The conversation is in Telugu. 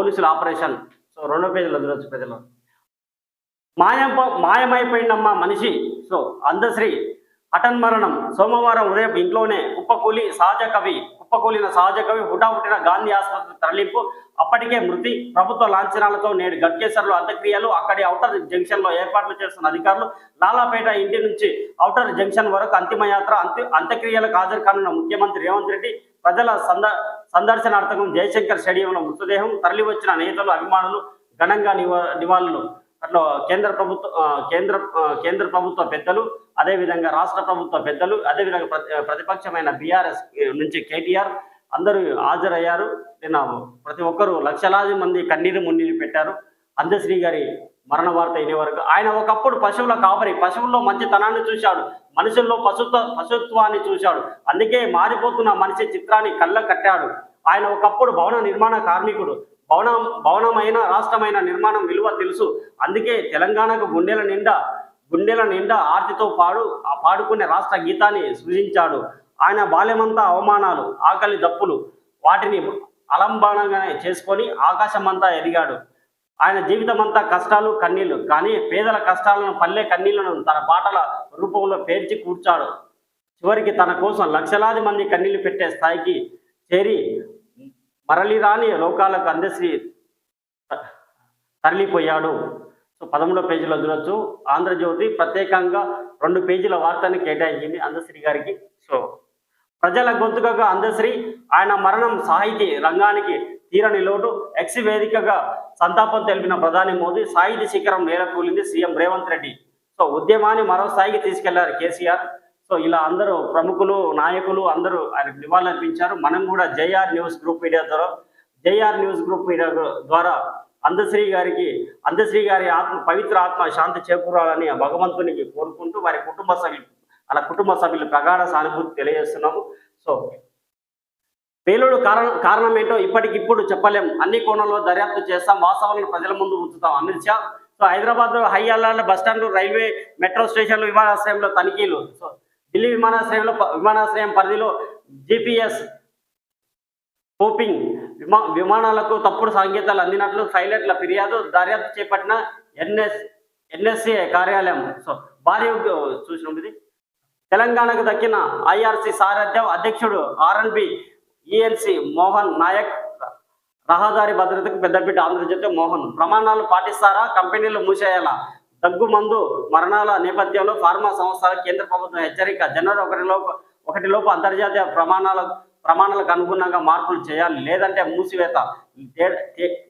పోలీసుల ఆపరేషన్. సో రెండో పేజీలో చూడొచ్చు ప్రజలు మాయం మాయమైపోయిందమ్మా మనిషి. సో అందశ్రీ అటన్ మరణం. సోమవారం ఉదయం ఇంట్లోనే కుప్పకూలి సహజ కవి కుప్పకూలిన సహజ కవి హుటాహుటిన గాంధీ ఆసుపత్రి తరలింపు. అప్పటికే మృతి. ప్రభుత్వ లాంఛనాలతో నేడు గట్కేసర్లో అంత్యక్రియలు. అక్కడి ఔటర్ జంక్షన్లో ఏర్పాట్లు చేస్తున్న అధికారులు లాలాపేట ఇంటి నుంచి ఔటర్ జంక్షన్ వరకు అంతిమయాత్ర అంత్య అంత్యక్రియలకు హాజరు కానున్న ముఖ్యమంత్రి రేవంత్ రెడ్డి ప్రజల సంద సందర్శనార్థకం జయశంకర్ స్టేడియంలో మృతదేహం తరలివచ్చిన నేతలు అభిమానులు ఘనంగా నివా నివాళులు. అట్లా కేంద్ర ప్రభుత్వ కేంద్ర కేంద్ర ప్రభుత్వ పెద్దలు అదేవిధంగా రాష్ట్ర ప్రభుత్వ పెద్దలు అదేవిధంగా ప్రతి ప్రతిపక్షమైన బీఆర్ఎస్ నుంచి కేటీఆర్ అందరూ హాజరయ్యారు. నిన్న ప్రతి ఒక్కరూ లక్షలాది మంది కన్నీరు మున్నీరు పెట్టారు. అందశ్రీ గారి మరణ వార్త వినే వరకు ఆయన ఒకప్పుడు పశువుల కాపరి పశువుల్లో మంచితనాన్ని చూశాడు మనుషుల్లో పశుత్వ పశుత్వాన్ని చూశాడు. అందుకే మారిపోతున్న మనిషి చిత్రాన్ని కళ్ళ కట్టాడు. ఆయన ఒకప్పుడు భవన నిర్మాణ కార్మికుడు భవనం భవనమైన రాష్ట్రమైన నిర్మాణం విలువ తెలుసు. అందుకే తెలంగాణకు గుండెల నిండా గుండెల నిండా ఆర్తితో పాడు ఆ పాడుకునే రాష్ట్ర గీతాన్ని సృజించాడు. ఆయన బాల్యమంతా అవమానాలు ఆకలి దప్పులు వాటిని అలంబానంగానే చేసుకొని ఆకాశమంతా ఎదిగాడు. ఆయన జీవితం అంతా కష్టాలు కన్నీళ్ళు. కానీ పేదల కష్టాలను పల్లె కన్నీళ్ళను తన పాటల రూపంలో పేర్చి కూర్చాడు. చివరికి తన కోసం లక్షలాది మంది కన్నీళ్ళు పెట్టే స్థాయికి చేరి మరలి రాని లోకాలకు అందశ్రీ తరలిపోయాడు. సో పదమూడో పేజీలో చూడొచ్చు. ఆంధ్రజ్యోతి ప్రత్యేకంగా రెండు పేజీల వార్తని కేటాయించింది అందశ్రీ గారికి. సో ప్రజల గొంతుకగా అందశ్రీ. ఆయన మరణం సాహితీ రంగానికి తీరని లోటు. ఎక్స్ వేదికగా సంతాపం తెలిపిన ప్రధాని మోదీ సాయుధ శిఖరం నేలకూలింది సీఎం రేవంత్ రెడ్డి. సో ఉద్యమాన్ని మరో స్థాయికి తీసుకెళ్ళారు కేసీఆర్. సో ఇలా అందరూ ప్రముఖులు నాయకులు అందరూ ఆయనకు నివాళులర్పించారు. మనం కూడా జేఆర్ న్యూస్ గ్రూప్ మీడియా ద్వారా జేఆర్ న్యూస్ గ్రూప్ మీడియా ద్వారా అందశ్రీ గారికి అందశ్రీ గారి ఆత్మ పవిత్ర ఆత్మ శాంతి చేకూరాలని ఆ భగవంతునికి కోరుకుంటూ వారి కుటుంబ సభ్యులు అలా కుటుంబ సభ్యులు ప్రగాఢ సానుభూతి తెలియజేస్తున్నాము. సో పేలుడు కారణం కారణం ఏంటో ఇప్పటికిప్పుడు చెప్పలేం. అన్ని కోణంలో దర్యాప్తు చేస్తాం. వాస్తవాలను ప్రజల ముందు ఉంచుతాం. అమిత్ షా సో హైదరాబాద్ హై అల్లాల బస్ స్టాండ్ రైల్వే మెట్రో స్టేషన్లు విమానాశ్రయంలో తనిఖీలు. సో ఢిల్లీ విమానాశ్రయంలో విమానాశ్రయం పరిధిలో జిపిఎస్ పోపింగ్. విమా విమానాలకు తప్పుడు సంకేతాలు అందినట్లు పైలట్ల ఫిర్యాదు దర్యాప్తు చేపట్టిన ఎన్ఎస్ ఎన్ఎస్సి కార్యాలయం. సో భారీ ఉగ్- తెలంగాణకు దక్కిన ఐఆర్సి సారథ్యం అధ్యక్షుడు ఆర్ఎన్బి ఈఎల్సి మోహన్ నాయక్ రహదారి భద్రతకు పెద్దపీట ఆంధ్రజ్యోతి మోహన్. ప్రమాణాలు పాటిస్తారా? కంపెనీలు మూసేయాలా? దగ్గు మందు మరణాల నేపథ్యంలో ఫార్మా సంస్థల కేంద్ర ప్రభుత్వం హెచ్చరిక. జనవరి ఒకటిలోపు ఒకటిలోపు అంతర్జాతీయ ప్రమాణాల ప్రమాణాలకు అనుగుణంగా మార్పులు చేయాలి. లేదంటే మూసివేత.